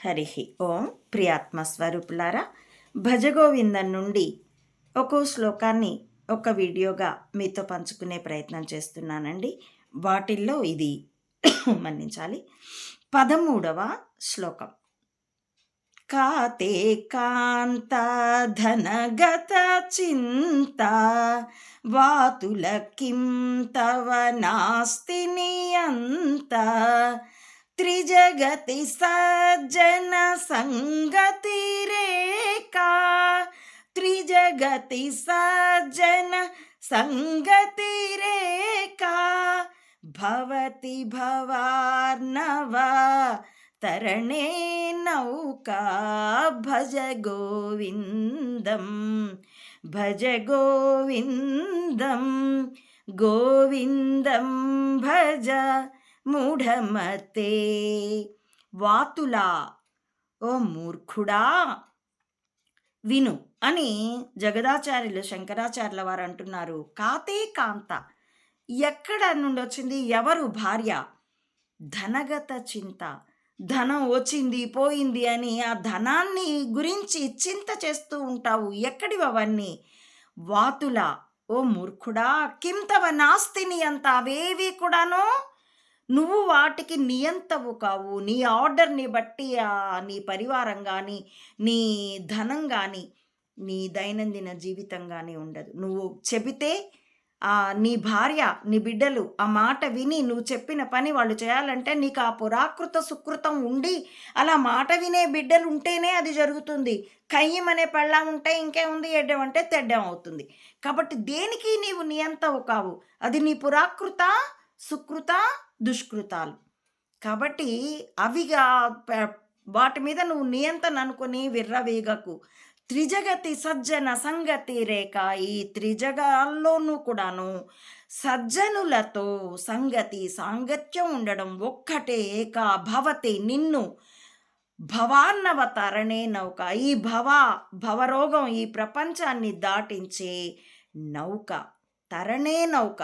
హరి. ఓం ప్రియాత్మస్వరూపులారా భజగోవిందం నుండి ఒక్కో శ్లోకాన్ని ఒక వీడియోగా మీతో పంచుకునే ప్రయత్నం చేస్తున్నానండి. వాటిల్లో ఇది మన్నించాలి. పదమూడవ శ్లోకం. కాతే కాంత ధనగత చింత వాతుల కిం తవ నాస్తి నియంత जगति सज्जनसङ्गतिरेका त्रिजगति सज्जनसङ्गतिरेका भवति भवार्णव तरणे नौका भज भजगोविन्दं भजगोविन्दं गोविन्दं भज మూఢమతే. వాతులా ఓ మూర్ఖుడా. విను అని జగదాచార్యులు శంకరాచార్యుల వారు అంటున్నారు. కాతే కాంత ఎక్కడ నుండి వచ్చింది ఎవరు భార్య? ధనగత చింత. ధనం వచ్చింది పోయింది అని ఆ ధనాన్ని గురించి చింత చేస్తూ ఉంటావు. ఎక్కడివి అవన్నీ? వాతుల ఓ మూర్ఖుడా. కింతవ నాస్తిని అంత అవేవి కూడాను? నువ్వు వాటికి నియంతవు కావు. నీ ఆర్డర్ని బట్టి నీ పరివారం కానీ నీ ధనం కానీ నీ దైనందిన జీవితం కానీ ఉండదు. నువ్వు చెబితే నీ భార్య నీ బిడ్డలు ఆ మాట విని నువ్వు చెప్పిన పని వాళ్ళు చేయాలంటే నీకు ఆ పురాకృత సుకృతం ఉండి అలా మాట వినే బిడ్డలు ఉంటేనే అది జరుగుతుంది. కయ్యం అనే పళ్ళ ఉంటే ఇంకేముంది? ఎడ్డం అంటే తెడ్డం అవుతుంది. కాబట్టి దేనికి నీవు నియంతవు కావు? అది నీ పురాకృత సుకృత దుష్కృతాలు. కాబట్టి అవిగా వాటి మీద నువ్వు నియంత్రణ అనుకుని విర్రవేగకు. త్రిజగతి సజ్జన సంగతి రేఖ ఈ త్రిజగాల్లోనూ కూడాను సజ్జనులతో సంగతి సాంగత్యం ఉండడం ఒక్కటే ఏక భవతి నిన్ను. భవాన్నవ తరణే నౌక ఈ భవ భవరోగం ఈ ప్రపంచాన్ని దాటించే నౌక తరణే నౌక.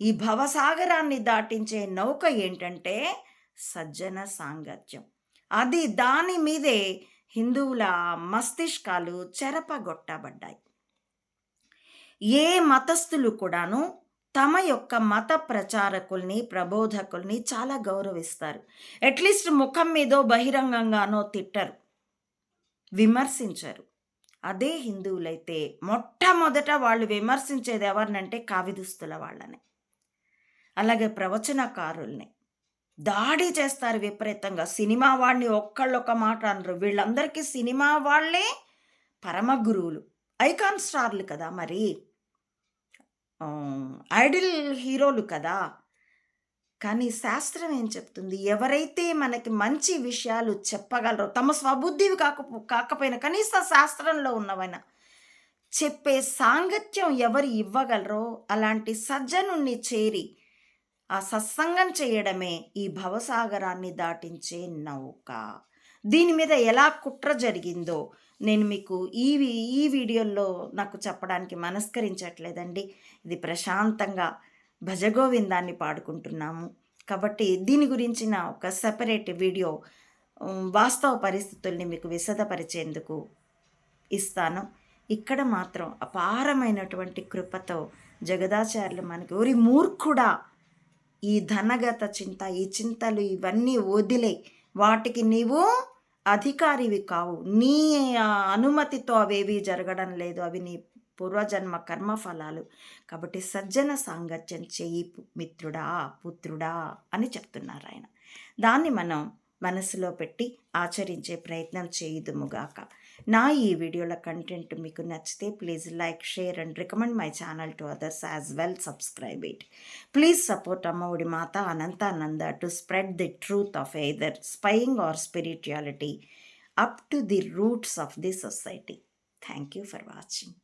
ఈ భవసాగరాన్ని దాటించే నౌక ఏంటంటే సజ్జన సాంగత్యం. అది దాని మీదే హిందువుల మస్తిష్కాలు చెరపగొట్టబడ్డాయి. ఏ మతస్థులు కూడాను తమ యొక్క మత ప్రచారకుల్ని ప్రబోధకుల్ని చాలా గౌరవిస్తారు. అట్లీస్ట్ ముఖం మీదో బహిరంగంగానో తిట్టరు. విమర్శించరు. అదే హిందువులైతే మొట్టమొదట వాళ్ళు విమర్శించేది ఎవరినంటే కావిదుస్తుల వాళ్ళని. అలాగే ప్రవచనకారుల్ని. దాడి చేస్తారు విపరీతంగా. సినిమా వాళ్ళని ఒక్కళ్ళొక్క మాట అనరు. వీళ్ళందరికీ సినిమా వాళ్ళే పరమ గురువులు. ఐకాన్ స్టార్లు కదా మరి. ఐడిల్ హీరోలు కదా. కానీ శాస్త్రం ఏం చెప్తుంది? ఎవరైతే మనకి మంచి విషయాలు చెప్పగలరో తమ స్వబుద్ధివి కాక కాకపోయినా కనీస శాస్త్రంలో ఉన్నవైనా చెప్పే సాంగత్యం ఎవరు ఇవ్వగలరో అలాంటి సజ్జనుణ్ణి చేరి ఆ సత్సంగం చేయడమే ఈ భవసాగరాన్ని దాటించే నౌక. దీని మీద ఎలా కుట్ర జరిగిందో నేను మీకు ఈ ఈ వీడియోల్లో నాకు చెప్పడానికి మనస్కరించట్లేదండి. ఇది ప్రశాంతంగా భజగోవిందాన్ని పాడుకుంటున్నాము. కాబట్టి దీని గురించిన ఒక సెపరేట్ వీడియో వాస్తవ పరిస్థితుల్ని మీకు విశదపరిచేందుకు ఇస్తాను. ఇక్కడ మాత్రం అపారమైనటువంటి కృపతో జగదాచార్యులు మనకి ఊరి మూర్ఖుడా ఈ ధనగత చింత ఈ చింతలు ఇవన్నీ వదిలే. వాటికి నీవు అధికారివి కావు. నీ అనుమతితో అవేవి జరగడం లేదు. అవి నీ పూర్వజన్మ కర్మఫలాలు. కాబట్టి సజ్జన సాంగత్యం చేయి మిత్రుడా పుత్రుడా అని చెప్తున్నారు ఆయన. దాన్ని మనం మనసులో పెట్టి ఆచరించే ప్రయత్నం చేయుదుముగాక. నా ఈ వీడియోల కంటెంట్ మీకు నచ్చితే please like share and recommend my channel to others as well subscribe it. Please support Ammaodi Mata Anantananda to spread the truth of either spying or spirituality up to the roots of the society. Thank you for watching.